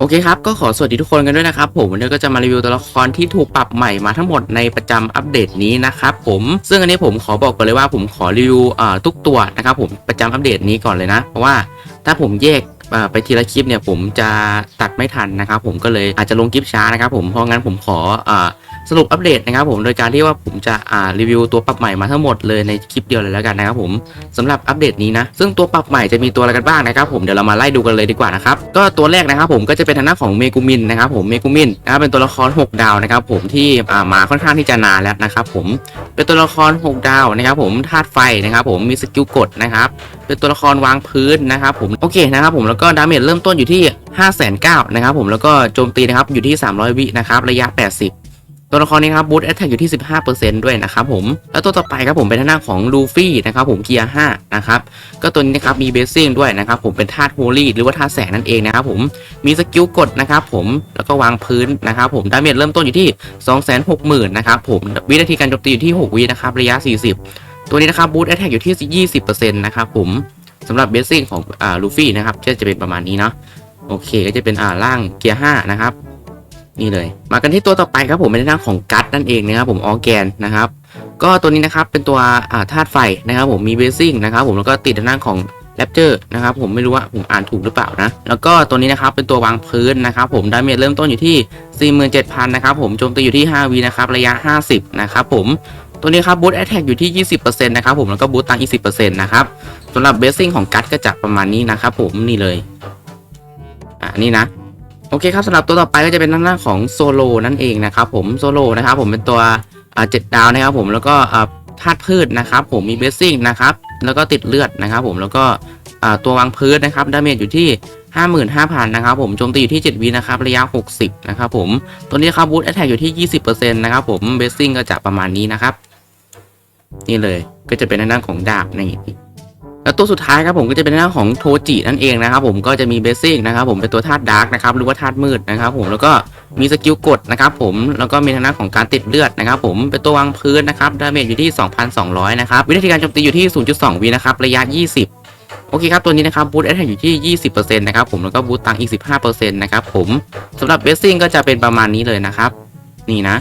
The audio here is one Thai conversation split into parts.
โอเคครับ ก็ขอสวัสดีทุกคนกันด้วยนะครับผมวันนี้ก็จะมารีวิวตัวละครที่ถูกปรับใหม่มาทั้งหมดในประจำอัปเดตนี้นะครับผมซึ่งอันนี้ผมขอบอกก่อนเลยว่าผมขอรีวิวอ่าทุกตัวนะครับผมประจำอัปเดตนี้ก่อนเลยนะ เพราะว่าถ้าผมแยกอ่าไปทีละคลิปเนี่ยผมจะตัดไม่ทันนะครับผมก็เลยอาจจะลงคลิปช้านะครับผมเพราะงั้นผมขออ สรุปอัปเดตนะครับผมโดยการที่ว่าผมจะอ่ารีวิวตัวปรับใหม่มาทั้งหมดเลยในคลิปเดียวเลยแล้วกันนะครับผมสำหรับอัปเดตนี้นะซึ่งตัวปรับใหม่จะมีตัวอะไรกันบ้างนะครับผมเดี๋ยวเรามาไล่ดูกันเลยดีกว่านะครับก็ตัวแรกนะครับผมก็จะเป็นทางด้านของเมกุมินนะครับผมเมกุมินนะครับเป็นตัวละคร 6 ดาวนะครับผมที่อ่ามาค่อนข้างที่จะนานแล้วนะครับผมเป็นตัวละคร 6 ดาวนะครับผมธาตุไฟนะครับผมมีสกิลกดนะครับเป็นตัวละครวางพื้นนะครับผมโอเคนะครับผมแล้วก็ดาเมจเริ่มต้นอยู่ที่ 5 9 0 0 0นะครับผมแล้วก็โจมตีนะครับอยู่ที่ 300 วินะครับระยะ 80 ตัวละครนี้ครับบูทแอตแทกอยู่ที่ 15%ด้วยนะครับผม แล้วตัวต่อไปครับผมเป็นทางด้าของลูฟี่นะครับผมเกียร์5นะครับ ก็ตัวนี้นะครับมีเบสซิ่งด้วยนะครับผมเป็นธาตุโฮลี่หรือว่าธาตุแสงนั่นเองนะครับผม มีสกิลกดนะครับผม แล้วก็วางพื้นนะครับผมดาเมจเริ่มต้นอยู่ที่ 260,000นะครับผม วินาทีการโจมตีอยู่ที่ 6 วินะครับระยะ 40 ตัวนี้นะครับบูทแอตแทกอยู่ที่ 20%นะครับผมสำหรับเบสซิ่งของอ่าลูฟี่นะครับก็จะเป็นประมาณนี้เนาะ โอเคก็จะเป็นอ่าล่างเกียร์5นะครับ นี่เลย มากันที่ตัวต่อไปครับผมเป็นทางของกัตนั่นเองนะครับผมออแกนนะครับก็ตัวนี้นะครับเป็นตัวธาตุไฟนะครับผมมีเบสซิ่งนะครับผมแล้วก็ติดทางด้าของแรปเจอร์นะครับผมไม่รู้ว่าผมอ่านถูกหรือเปล่านะ แล้วก็ตัวนี้นะครับเป็นตัววางพื้นนะครับผมดาเมจเริ่มต้นอยู่ที่ 47,000 นะครับผมโจมตีอยู่ที่ 5 วีนะครับระยะ 50 นะครับผมตัวนี้ครับบูทแอตแทกอยู่ที่ 20%นะครับผมแล้วก็บูทตังอีก10%นะครับสำหรับเบสซิ่งของกัตก็จะประมาณนี้นะครับผมนี่เลยอ่านี่นะ โอเคครับสำหรับตัวต่อไปก็จะเป็นทางด้านของโซโลนั่นเองนะครับผมโซโลนะครับผมเป็นตัวเจ็ดดาวนะครับผมแล้วก็ธาตุพืชนะครับผมมีเบสซิ่งนะครับแล้วก็ติดเลือดนะครับผมแล้วก็ตัววางพื้นนะครับดาเมจอยู่ที่ 55,000นะครับผมโจมตีอยู่ที่ 7วินะครับระยะ 60นะครับผมตัวนี้ครับบูทแอตแทกอยู่ที่ 20%นะครับผมเบสซิ่งก็จะประมาณนี้นะครับ นี่เลยก็จะเป็นทางด้านของดาบนี่ แล้วตัวสุดท้ายครับผมก็จะเป็นหน้าของโทจินั่นเองนะครับผมก็จะมีเบสซิ่งนะครับผมเป็นตัวธาตุดาร์กนะครับหรือว่าธาตุมืดนะครับผมแล้วก็มีสกิลกดนะครับผมแล้วก็มีทางด้านของการติดเลือดนะครับผมเป็นตัววางพื้นนะครับดาเมจอยู่ที่ 2,200 นะครับวิธีการโจมตีอยู่ที่ 0.2 วินะครับระยะ 20โอเคครับ ตัวนี้นะครับบูทแอตแทกอยู่ที่ 20%นะครับผมแล้วก็บูทตังอีก 15%นะครับผมสำหรับเบสซิ่งก็จะเป็นประมาณนี้เลยนะครับ นี่นะ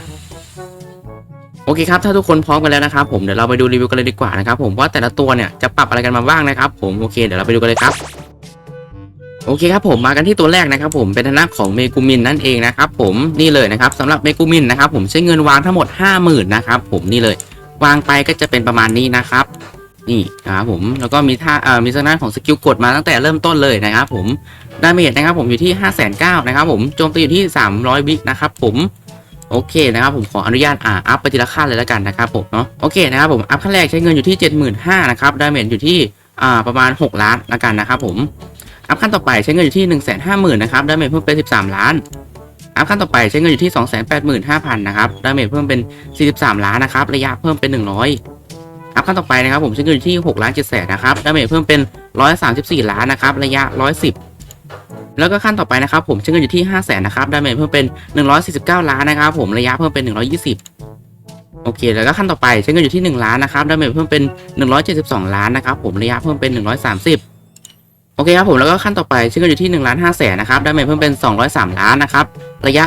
โอเคครับถ้าทุกคนพร้อมกันแล้วนะครับผมเดี๋ยวเราไปดูรีวิวกันเลยดีกว่านะครับผมว่าแต่ละตัวเนี่ยจะปรับอะไรกันมาบ้างนะครับผมโอเคเดี๋ยวเราไปดูกันเลยครับโอเคครับผมมากันที่ตัวแรกนะครับผมเป็นทางด้าของเมกูมินนั่นเองนะครับผมนี่เลยนะครับสำหรับเมกูมินนะครับผมใช้เงินวางทั้งหมด 50,000นะครับผมนี่เลยวางไปก็จะเป็นประมาณนี้นะครับนี่นะครับผมแล้วก็มีท่าเอ่อมีทางด้านของสกิลกดมาตั้งแต่เริ่มต้นเลยนะครับผมดาเมจนะครับผมอยู่ที่ 5 9 0 0 0นะครับผมโจมตีอยู่ที่ 300วินะครับผม โอเคนะครับผมขออนุญาตอ่าอัพไปทีละขั้นเลยแล้วกันนะครับผมเนาะโอเคนะครับผมอัพขั้นแรกใช้เงินอยู่ที่ 75,000นะครับดาเมจอยู่ที่อ่าประมาณ 6 ล้านแล้วกันนะครับผมอัพขั้นต่อไปใช้เงินอยู่ที่ 150,000นะครับดาเมจเพิ่มเป็น 13 ล้านอัพขั้นต่อไปใช้เงินอยู่ที่ 285,000นะครับดาเมจเพิ่มเป็น 43 ล้านนะครับระยะเพิ่มเป็น 100 อัพขั้นต่อไปนะครับผมใช้เงินอยู่ที่6ล้าน7แสนนะครับดาเมจเพิ่มเป็น 134 ล้านนะครับระยะ 110 แล้วก็ขั้นต่อไปนะครับผมใช้เงินอยู่ที่ 5 0 0แสนนะครับดาเมจเพิ่มเป็น 149 ล้านนะครับผมระยะเพิ่มเป็น 120 โอเค แล้วก็ขั้นต่อไปใช้เงินอยู่ที่ 1 ล้านนะครับดาเมจเพิ่มเป็น 172 ล้านนะครับผมระยะเพิ่มเป็น 130 โอเคครับผมแล้วก็ขั้นต่อไปใช้เงินอยู่ที่1ล้าน5แสนนะครับดาเมจเพิ่มเป็น 203 ล้านนะครับระยะ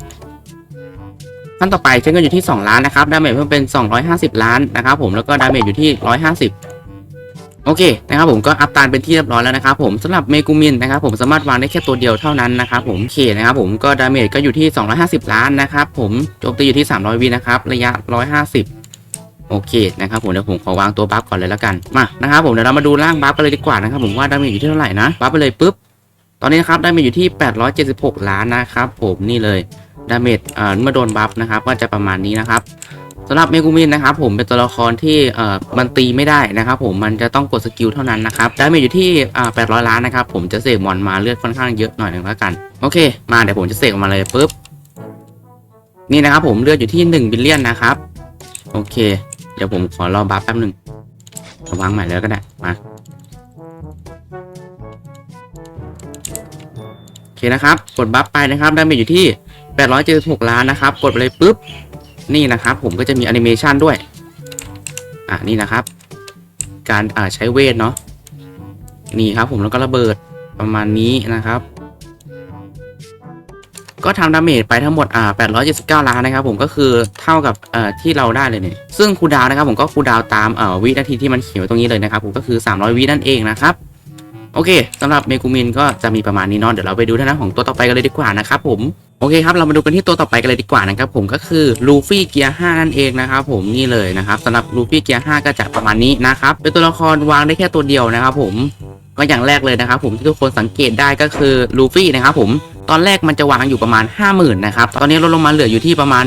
140ขั้นต่อไปใช้เงินอยู่ที่ 2 ล้านนะครับ ดาเมจเพิ่มเป็น 250 ล้านนะครับผม แล้วก็ดาเมจอยู่ที่ 150 โอเคนะครับผมก็อัพตานเป็นที่เรียบร้อยแล้วนะครับผมสำหรับเมกูมินนะครับผมสามารถวางได้แค่ตัวเดียวเท่านั้นนะครับผมเคนะครับผมก็ดาเมจก็อยู่ที่ 250 ล้านนะครับผมโจมตีอยู่ที่ 300วินะครับระยะ 150โอเคนะครับผมเดี๋ยวผมขอวางตัวบัฟก่อนเลยแล้วกันมานะครับผมเดี๋ยวเรามาดูร่างบัฟกันเลยดีกว่านะครับผมว่าดาเมจอยู่ที่เท่าไหร่นะบัฟไปเลยปุ๊บตอนนี้นะครับดาเมจอยู่ที่ 876 ล้านนะครับผมนี่เลยดาเมจเอ่อเมื่อโดนบัฟนะครับก็จะประมาณนี้นะครับ สำหรับเมกูมินนะครับผมเป็นตัวละครที่เอ่อมันตีไม่ได้นะครับผมมันจะต้องกดสกิลเท่านั้นนะครับไดาเมจอยู่ที่อ่า800ล้านนะครับผมจะเสกมอนมาเลือดค่อนข้างเยอะหน่อยนึงแล้วกันโอเค มาเดี๋ยวผมจะเสกออกมาเลยปุ๊บนี่นะครับผมเลือดอยู่ที่1บิลเลียนนะครับ โอเค เดี๋ยวผมขอรอบัฟแป๊บหนึ่งระวางใหม่แล้วก็ได้มาโอเคนะครับ กดบัฟไปนะครับไดาเมจอยู่ที่ 876 ล้านนะครับ กดไปเลยปุ๊บ นี่นะครับผมก็จะมีแอนิเมชันด้วย อะนี่นะครับ การอ่าใช้เวทเนาะนี่ครับผมแล้วก็ระเบิดประมาณนี้นะครับ ก็ทำดาเมจไปทั้งหมดอ่า879 ล้านนะครับ ผมก็คือเท่ากับเอ่อที่เราได้เลยเนี่ยซึ่งคูดาวนะครับ ผมก็คูดาวตามเอ่อวินาทีที่มันเขียวตรงนี้เลยนะครับ ผมก็คือ 300 วินั่นเองนะครับโอเคสำหรับเมกูมินก็จะมีประมาณนี้เนาะเดี๋ยวเราไปดูท่านะของตัวต่อไปกันเลยดีกว่านะครับผม โอเคครับ เรามาดูกันที่ตัวต่อไปกันเลยดีกว่านะครับผมก็คือลูฟี่เกียร์5นั่นเองนะครับผมนี่เลยนะครับสำหรับลูฟี่เกียร์5ก็จะประมาณนี้นะครับเป็นตัวละครวางได้แค่ตัวเดียวนะครับผมก็อย่างแรกเลยนะครับผมที่ทุกคนสังเกตได้ก็คือลูฟี่นะครับผมตอนแรกมันจะวางอยู่ประมาณ 50,000นะครับตอนนี้ลดลงมาเหลืออยู่ที่ประมาณ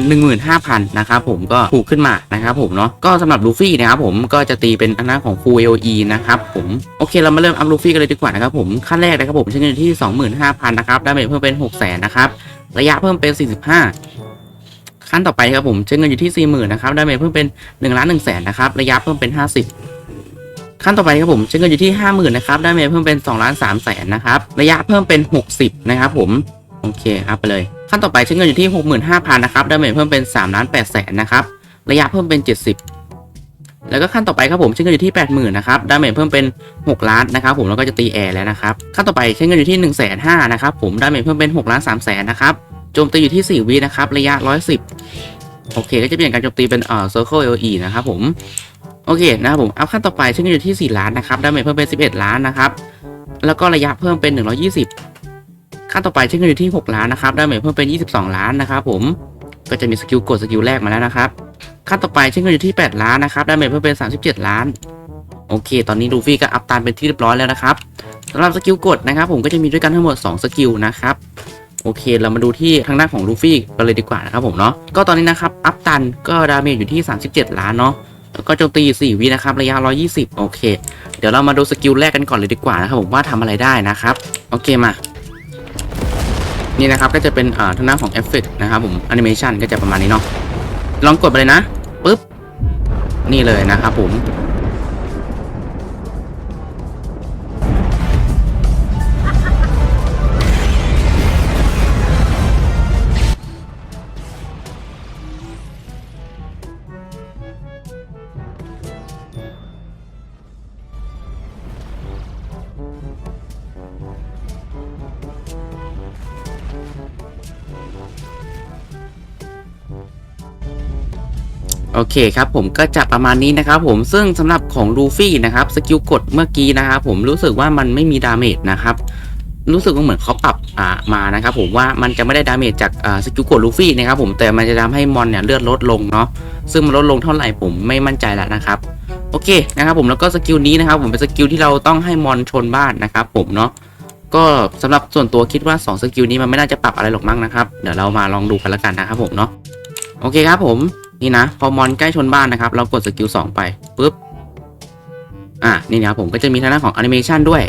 15,000นะครับผมก็ถูกขึ้นมานะครับผมเนาะก็สำหรับลูฟี่นะครับผมก็จะตีเป็นทางด้านของ Full AOE นะครับผมโอเคเรามาเริ่มอัพลูฟี่กันเลยดีกว่านะครับผมขั้นแรกนะครับผมใช้เงินที่ 25,000นะครับได้เมจเพิ่มเป็น 600,000นะครับ ระยะเพิ่มเป็น 45 ขั้นต่อไปครับผมใช้เงินอยู่ที่ 40,000นะครับได้เมจเพิ่มเป็น1ล้าน1แสนนะครับระยะเพิ่มเป็น 50 ขั้นต่อไปครับผมใช้เงินอยู่ที่ 50,000นะครับได้เมจเพิ่มเป็น2ล้าน3แสนนะครับระยะเพิ่มเป็น 60 นะครับผมโอเคครับไปเลย ขั้นต่อไปใช้เงินอยู่ที่ 65,000นะครับได้เมจเพิ่มเป็น3ล้าน8แสนนะครับระยะเพิ่มเป็น 70 แล้วก็ขั้นต่อไปครับผมใช้เงินอยู่ที่ 80,000นะครับดาเมจเพิ่มเป็น 6 ล้านนะครับผมแล้วก็จะตีแอร์แล้วนะครับขั้นต่อไปใช้เงินอยู่ที่1นึ่งแสนห้านะครับผมดาเมจเพิ่มเป็น6ล้าน3แสนนะครับโจมตีอยู่ที่ 4 วินะครับระยะ 110 โอเค ก็จะเปลี่ยนการโจมตีเป็นเอ่อ circle LE นะครับผมโอเคนะครับผมอัพขั้นต่อไปใช้เงินอยู่ที่ 4 ล้านนะครับดาเมจเพิ่มเป็น 11 ล้านนะครับแล้วก็ระยะเพิ่มเป็น 120 ขั้นต่อไปใช้เงินอยู่ที่ 6 ล้านนะครับดาเมจเพิ่มเป็น 22 ล้านนะครับผมก็จะมีสกิลกดสกิลแรกมาแล้วนะครับ ขั้นต่อไปใช้เงินอยู่ที่ 8 ล้านนะครับได้เมจเพิ่มเป็น 37 ล้าน โอเค ตอนนี้ลูฟี่ก็อัพตามเป็นที่เรียบร้อยแล้วนะครับสำหรับสกิลกดนะครับ ผมก็จะมีด้วยกันทั้งหมด 2 สกิลนะครับโอเค เรามาดูที่ทางด้านของลูฟี่กันเลยดีกว่านะครับผมเนาะก็ตอนนี้นะครับ อัพตันก็ดาเมจอยู่ที่ 37 ล้านเนาะแล้วก็โจมตี 4 วินะครับ ระยะ 120 โอเค เดี๋ยวเรามาดูสกิลแรกกันก่อนเลยดีกว่านะครับผมว่าทำอะไรได้นะครับ โอเคมา นี่นะครับก็จะเป็นอ่าทางด้านของเอฟเฟกนะครับผมแอนิเมชันก็จะประมาณนี้เนาะ ลองกดไปเลยนะปุ๊บนี่เลยนะครับผม โอเคครับผมก็จะประมาณนี้นะครับผมซึ่งสำหรับของลูฟี่นะครับสกิลกดเมื่อกี้นะครับผมรู้สึกว่ามันไม่มีดาเมจนะครับรู้สึกว่าเหมือนเขาปรับอ่ามานะครับผมว่ามันจะไม่ได้ดาเมจจากอ่าสกิลกดลูฟี่นะครับผมแต่มันจะทำให้มอนเนี่ยเลือดลดลงเนาะซึ่งมันลดลงเท่าไหร่ผมไม่มั่นใจแล้วนะครับโอเคนะครับผมแล้วก็สกิลนี้นะครับผมเป็นสกิลที่เราต้องให้มอนชนบ้านนะครับผมเนาะก็สำหรับส่วนตัวคิดว่า2สกิลนี้มันไม่น่าจะปรับอะไรหรอกมั้งนะครับเดี๋ยวเรามาลองดูกันแล้วกันนะครับผมเนาะโอเคครับผม นี่นะพอมอนใกล้ชนบ้านนะครับ เรากดสกิล2ไปปุ๊บ อะ นี่นะครับผมก็จะมีทางด้านของแอนิเมชันด้วย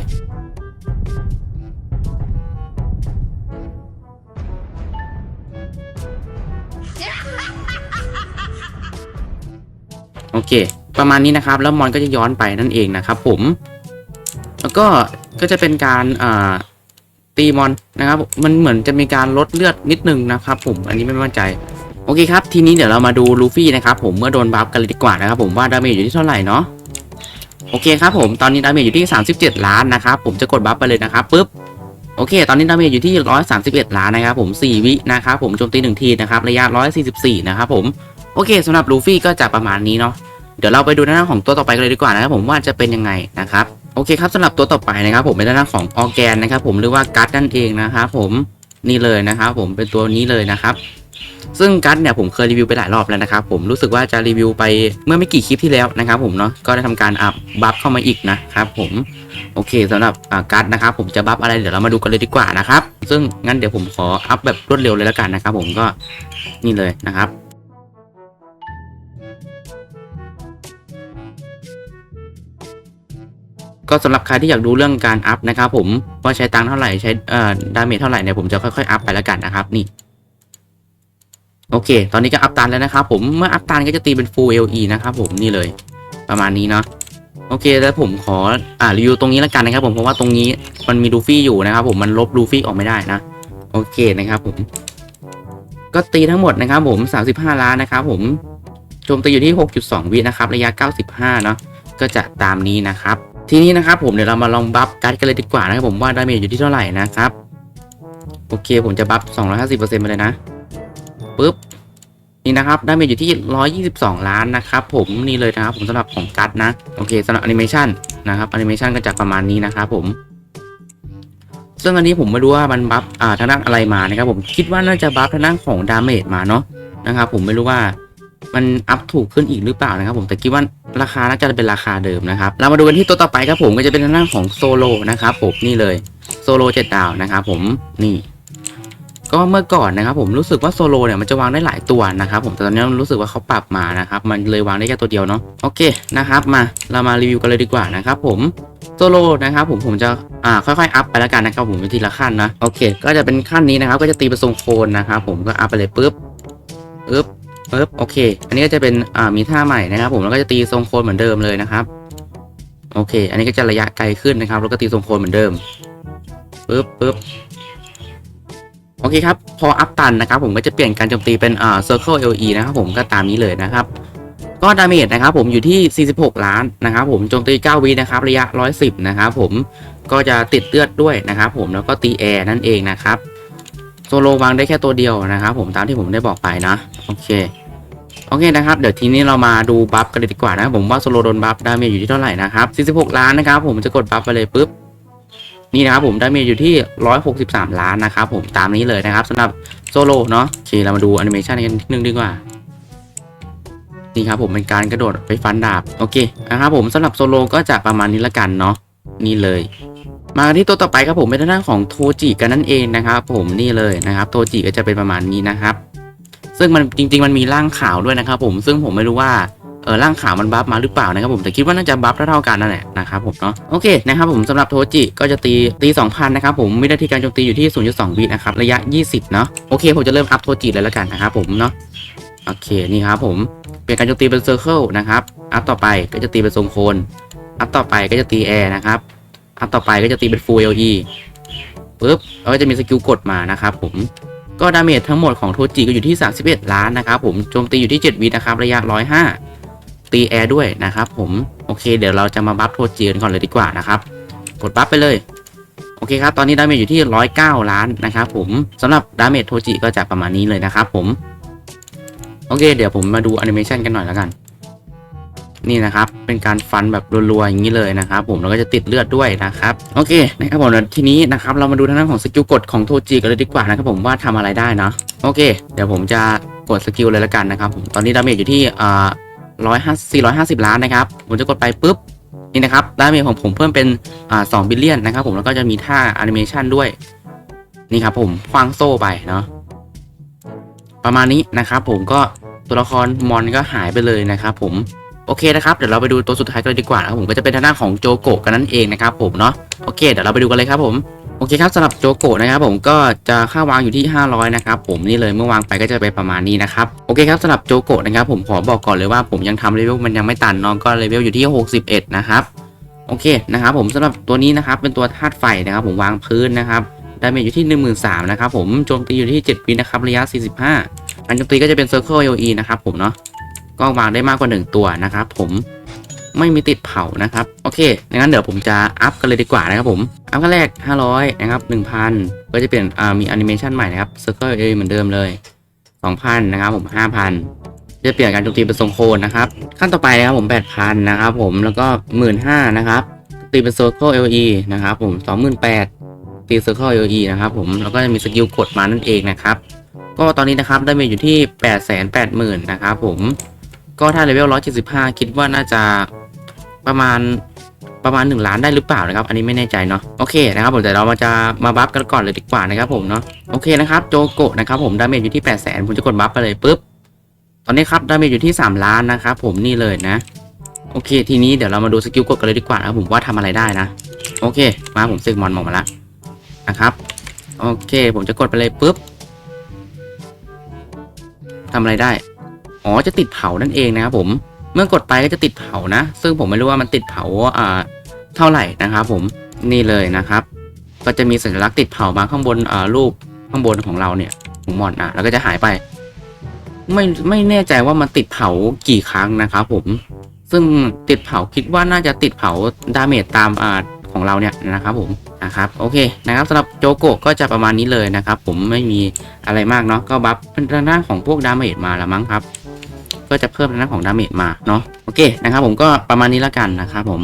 โอเค ประมาณนี้นะครับ แล้วมอนก็จะย้อนไปนั่นเองนะครับผม แล้วก็ก็จะเป็นการอ่าตีมอนนะครับ มันเหมือนจะมีการลดเลือดนิดนึงนะครับ ผม อันนี้ไม่มั่นใจ โอเคครับ ทีนี้เดี๋ยวเรามาดูลูฟี่นะครับผมเมื่อโดนบัฟกันเลยดีกว่านะครับผมว่าดาเมจอยู่ที่เท่าไหร่เนาะโอเคครับผมตอนนี้ดาเมจอยู่ที่ 37 ล้านนะครับผมจะกดบัฟไปเลยนะครับปุ๊บโอเค ตอนนี้ดาเมจอยู่ที่ 131 ล้านนะครับผม 4 วินะครับผมโจมตีหนึ่งทีนะครับระยะ 144 นะครับผมโอเคสำหรับลูฟี่ก็จะประมาณนี้เนาะเดี๋ยวเราไปดูด้านของตัวต่อไปกันเลยดีกว่านะครับผมว่าจะเป็นยังไงนะครับโอเคครับสำหรับตัวต่อไปนะครับผมเป็นด้านของออแกนนะครับผมหรือว่ากัดนั่นเองนะครับผมนี่เลยนะครับผมเป็นตัวนี้เลยนะครับ ซึ่งกัดเนี่ยผมเคยรีวิวไปหลายรอบแล้วนะครับผมรู้สึกว่าจะรีวิวไปเมื่อไม่กี่คลิปที่แล้วนะครับผมเนาะก็ได้ทำการอัพบัฟเข้ามาอีกนะครับผมโอเคสำหรับอ่ากัดนะครับผมจะบัฟอะไรเดี๋ยวเรามาดูกันเลยดีกว่านะครับซึ่งงั้นเดี๋ยวผมขออัพแบบรวดเร็วเลยแล้วกันนะครับผมก็นี่เลยนะครับก็สำหรับใครที่อยากดูเรื่องการอัพนะครับผมว่าใช้ตังค์เท่าไหร่ใช้ดาเมจเท่าไหร่เนี่ยผมจะค่อยๆอัพไปแล้วกันนะครับนี่ โอเค ตอนนี้ก็อัพตันแล้วนะครับผมเมื่ออัพตันก็จะตีเป็น full LE นะครับผมนี่เลยประมาณนี้เนาะโอเคแล้วผมขออ่ารีวิวตรงนี้แล้วกันนะครับผมเพราะว่าตรงนี้มันมีลูฟี่อยู่นะครับผมมันลบลูฟี่ออกไม่ได้นะ โอเคนะครับผมก็ตีทั้งหมดนะครับผม 35 ล้านนะครับผมโจมตีอยู่ที่ 6.2 วินะครับระยะ 95 เนาะก็จะตามนี้นะครับ ทีนี้นะครับผมเดี๋ยวเรามาลองบัฟการ์ดกันเลยดีกว่านะครับผมว่าดาเมจอยู่ที่เท่าไหร่นะครับ โอเคผมจะบัฟ 250%ไปเลยนะ ปุ๊บนี่นะครับด้เมจอยู่ที่ 122 ล้านนะครับผมนี่เลยนะครับผมสำหรับของกัดนะโอเคสำหรับแอนิเมชันนะครับแอนิเมชันก็จะประมาณนี้นะครับผม ซึ่งอันนี้ผมไม่รู้ว่ามันบัฟอ่าทางด้านอะไรมานะครับผมคิดว่าน่าจะบัฟทางด้านของดาเมจมาเนาะนะครับผมไม่รู้ว่ามันอัพถูกขึ้นอีกหรือเปล่านะครับ ผมแต่คิดว่าราคาน่าจะเป็นราคาเดิมนะครับเรามาดูกันที่ตัวต่อไปครับผมก็จะเป็นทางด้านของโซโลนะครับผมนี่เลยโซโลเจ็ดดาวนะครับผมนี่ ก็เมื่อก่อนนะครับผมรู้สึกว่าโซโลเนี่ยมันจะวางได้หลายตัวนะครับผมแต่ตอนนี้รู้สึกว่าเขาปรับมานะครับมันเลยวางได้แค่ตัวเดียวเนาะโอเคนะครับมาเรามารีวิวกันเลยดีกว่านะครับผมโซโลนะครับผมผมจะอ่าค่อยๆอัพไปแล้วกันนะครับผมทีละขั้นนะโอเค ก็จะเป็นขั้นนี้นะครับ ก็จะตีเป็นทรงโคนนะครับผมก็อัพไปเลยปุ๊บปึ๊บปึ๊บโอเค อันนี้ก็จะเป็นอ่ามีท่าใหม่นะครับผมแล้วก็จะตีทรงโคนเหมือนเดิมเลยนะครับ โอเค อันนี้ก็จะระยะไกลขึ้นนะครับแล้วก็ตีทรงโคนเหมือนเดิมปึ๊บปึ๊บ โอเคครับ พออัพตันนะครับผมก็จะเปลี่ยนการโจมตีเป็นอ่า circle LE นะครับผมก็ตามนี้เลยนะครับ ก็ดาเมจนะครับผมอยู่ที่ 46 ล้านนะครับผมโจมตี 9 วินะครับระยะ 110 นะครับผมก็จะติดเลือดด้วยนะครับผมแล้วก็ตีแอร์นั่นเองนะครับโซโลวางได้แค่ตัวเดียวนะครับผมตามที่ผมได้บอกไปนะโอเคโอเคนะครับเดี๋ยวทีนี้เรามาดูบัฟกันเลยดีกว่านะครับผมว่าโซโลโดนบัฟดาเมจอยู่ที่เท่าไหร่นะครับ46 ล้านนะครับผมจะกดบัฟไปเลยปุ๊บ นี่นะครับผมได้เมจอยู่ที่ 163 ล้านนะครับผมตามนี้เลยนะครับสำหรับโซโลเนาะโอเคเรามาดูแอนิเมชันกันนิดนึงดีกว่านี่ครับผมเป็นการกระโดดไปฟันดาบโอเคนะครับผมสำหรับโซโลก็จะประมาณนี้ละกันเนาะนี่เลย มาที่ตัวต่อไปครับผมเป็นทางด้านของโทจิกันนั่นเองนะครับผมนี่เลยนะครับโทจิก็จะเป็นประมาณนี้นะครับ ซึ่งมันจริง ๆ มันมีร่างขาวด้วยนะครับผมซึ่งผมไม่รู้ว่า เออร่างขาวมันบัฟมาหรือเปล่านะครับผมแต่คิดว่าน่าจะบัฟเท่าๆกันนั่นแหละนะครับผมเนาะโอเคนะครับผมสำหรับโทจิก็จะตีตี2,000นะครับผมวินาทีการโจมตีอยู่ที่ 0.2 วินะครับระยะ 20 เนาะโอเค ผมจะเริ่มอัพโทจิเลยแล้วกันนะครับผมเนาะโอเคนี่ครับผมเปลี่ยนการโจมตีเป็นเซอร์เคิลนะครับอัพต่อไปก็จะตีเป็นทรงโคนอัพต่อไปก็จะตีแอร์นะครับอัพต่อไปก็จะตีเป็นฟูลเอลีปุ๊บแล้วก็จะมีสกิลกดมานะครับผมก็ดาเมจทั้งหมดของโทจิก็อยู่ที่ 31 ล้านนะครับผมโจมตีอยู่ที่ 7 วินะครับระยะ 105 ตีแอร์ด้วยนะครับผมโอเคเดี๋ยวเราจะมาบัฟโทจิกันก่อนเลยดีกว่านะครับกดบัฟไปเลยโอเคครับตอนนี้ดาเมจอยู่ที่ 109 ล้านนะครับผมสำหรับดาเมจโทจิก็จะประมาณนี้เลยนะครับผมโอเค เดี๋ยวผมมาดูแอนิเมชันกันหน่อยแล้วกัน นี่นะครับ เป็นการฟันแบบรัวๆอย่างนี้เลยนะครับผมแล้วก็จะติดเลือดด้วยนะครับโอเคนะครับผมทีนี้นะครับเรามาดูทางด้านของสกิลกดของโทจิกันเลยดีกว่านะครับผมว่าทำอะไรได้นะโอเค เดี๋ยวผมจะกดสกิลเลยแล้วกันนะครับผมตอนนี้ดาเมจอยู่ที่อ่า ร้อยห้าสี่ร้อยห้าสิบล้านนะครับ ผมจะกดไปปุ๊บนี่นะครับดาเมจของผมเพิ่มเป็นอ่าสองบิลเลียนนะครับผมแล้วก็จะมีท่าแอนิเมชันด้วย นี่ครับผมคว้างโซ่ไปเนาะประมาณนี้นะครับผมก็ตัวละครมอนก็หายไปเลยนะครับผมโอเคนะครับเดี๋ยวเราไปดูตัวสุดท้ายกันเลยดีกว่านะครับผมก็จะเป็นทางด้านของโจโกะกันนั่นเองนะครับผมเนาะโอเคเดี๋ยวเราไปดูกันเลยครับผม โอเคครับสำหรับโจโกะนะครับผมก็จะค่าวางอยู่ที่ 500 นะครับผมนี่เลยเมื่อวางไปก็จะไปประมาณนี้นะครับโอเคครับสำหรับโจโกะนะครับผมขอบอกก่อนเลยว่าผมยังทำเลเวลมันยังไม่ตันน้องก็เลเวลอยู่ที่ 61 นะครับโอเคนะครับผมสำหรับตัวนี้นะครับเป็นตัวธาตุไฟนะครับผมวางพื้นนะครับดาเมจอยู่ที่ 13,000นะครับผมโจมตีอยู่ที่7วินะครับระยะ 45การโจมตีก็จะเป็น Circle LE นะครับผมเนาะก็วางได้มากกว่า 1 ตัวนะครับผมไม่มีติดเผานะครับ โอเคงั้นเดี๋ยวผมจะอัพกันเลยดีกว่านะครับผม อัพขั้นแรก 500 นะครับ 1,000 ก็จะเปลี่ยนมีแอนิเมชันใหม่นะครับ Circle A เหมือนเดิมเลย 2,000 นะครับผม 5,000 จะเปลี่ยนการโจมตีเป็นทรงโคนนะครับ ขั้นต่อไปนะครับผม 8,000 นะครับผม แล้วก็ 15,000 นะครับ ตีเป็น Circle LE นะครับผม 28,000 ตี Circle LE นะครับผม แล้วก็จะมีสกิลกดมานั่นเองนะครับ ก็ตอนนี้นะครับได้เมจอยู่ที่ 880,000 นะครับผม ก็ถ้าเลเวล 175 คิดว่าน่าจะประมาณ ประมาณ 1 ล้านได้หรือเปล่านะครับ อันนี้ไม่แน่ใจเนาะโอเคนะครับผมแต่เรามาจะมาบัฟกันก่อนเลยดีกว่านะครับผมเนาะโอเคนะครับโจโกะนะครับผมดาเมจอยู่ที่ 800,000ผมจะกดบัฟไปเลยปุ๊บตอนนี้ครับดาเมจอยู่ที่ 3 ล้านนะครับผมนี่เลยนะ โอเค ทีนี้เดี๋ยวเรามาดูสกิลกดกันเลยดีกว่านะครับผมว่าทำอะไรได้นะ โอเค มาผมซึกมอนออกมาล้วนะครับโอเค ผมจะกดไปเลยปุ๊บทำอะไรได้ อ๋อ จะติดเผานั่นเองนะครับผม เมื่อกดไปก็จะติดเผานะ ซึ่งผมไม่รู้ว่ามันติดเผาอ่าเท่าไหร่นะครับผมนี่เลยนะครับ ก็จะมีสัญลักษณ์ติดเผามาข้างบนอ่ารูปข้างบนของเราเนี่ยของมอนอะแล้วก็จะหายไป ไม่ไม่แน่ใจว่ามันติดเผากี่ครั้งนะครับผมซึ่งติดเผาคิดว่าน่าจะติดเผาดาเมจตามอ่าของเราเนี่ยนะครับผมนะครับโอเคนะครับสำหรับโจโกะก็จะประมาณนี้เลยนะครับ ผมไม่มีอะไรมากเนาะก็บัฟเป็นทางด้านของพวกดาเมจมาละมั้งครับ ก็จะเพิ่มทางด้านของดาเมจมาเนาะโอเคนะครับผมก็ประมาณนี้แล้วกันนะครับผม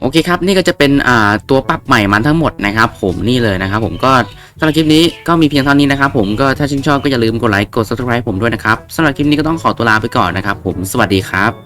โอเคครับนี่ก็จะเป็นอ่าตัวปรับใหม่มันทั้งหมดนะครับ ผมนี่เลยนะครับ ผมก็สำหรับคลิปนี้ก็มีเพียงเท่านี้นะครับ ผมก็ถ้าชื่นชอบก็อย่าลืมกดไลค์กด subscribe ผมด้วยนะครับสำหรับคลิปนี้ก็ต้องขอตัวลาไปก่อนนะครับ ผมสวัสดีครับ